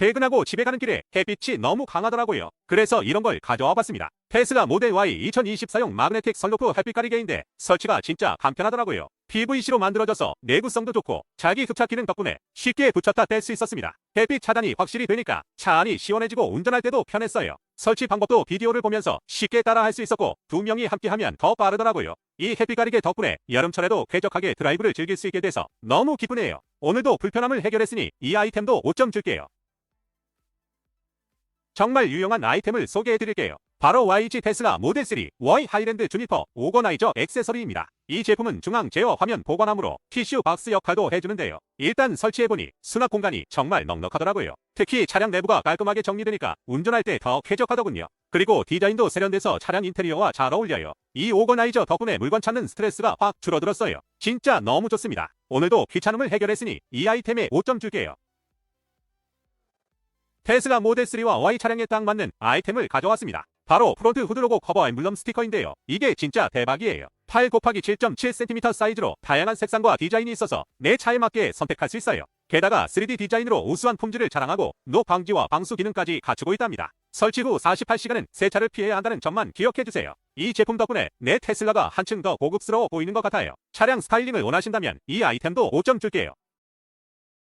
퇴근하고 집에 가는 길에 햇빛이 너무 강하더라고요. 그래서 이런 걸 가져와 봤습니다. 테슬라 모델 Y 2024용 마그네틱 선루프 햇빛 가리개인데 설치가 진짜 간편하더라고요. PVC로 만들어져서 내구성도 좋고 자기 흡착 기능 덕분에 쉽게 붙였다 뗄 수 있었습니다. 햇빛 차단이 확실히 되니까 차 안이 시원해지고 운전할 때도 편했어요. 설치 방법도 비디오를 보면서 쉽게 따라 할 수 있었고 두 명이 함께 하면 더 빠르더라고요. 이 햇빛 가리개 덕분에 여름철에도 쾌적하게 드라이브를 즐길 수 있게 돼서 너무 기쁘네요. 오늘도 불편함을 해결했으니 이 아이템도 5점 줄게요. 정말 유용한 아이템을 소개해 드릴게요. 바로 YG 테슬라 모델 3 Y 하이랜드 주니퍼 오거나이저 액세서리입니다. 이 제품은 중앙 제어 화면 보관함으로 티슈 박스 역할도 해주는데요. 일단 설치해보니 수납 공간이 정말 넉넉하더라고요. 특히 차량 내부가 깔끔하게 정리되니까 운전할 때 더 쾌적하더군요. 그리고 디자인도 세련돼서 차량 인테리어와 잘 어울려요. 이 오거나이저 덕분에 물건 찾는 스트레스가 확 줄어들었어요. 진짜 너무 좋습니다. 오늘도 귀찮음을 해결했으니 이 아이템에 5점 줄게요. 테슬라 모델 3와 Y 차량에 딱 맞는 아이템을 가져왔습니다. 바로 프론트 후드 로고 커버 엠블럼 스티커인데요. 이게 진짜 대박이에요. 8 곱하기 7.7cm 사이즈로 다양한 색상과 디자인이 있어서 내 차에 맞게 선택할 수 있어요. 게다가 3D 디자인으로 우수한 품질을 자랑하고 노 방지와 방수 기능까지 갖추고 있답니다. 설치 후 48시간은 세차를 피해야 한다는 점만 기억해주세요. 이 제품 덕분에 내 테슬라가 한층 더 고급스러워 보이는 것 같아요. 차량 스타일링을 원하신다면 이 아이템도 5점 줄게요.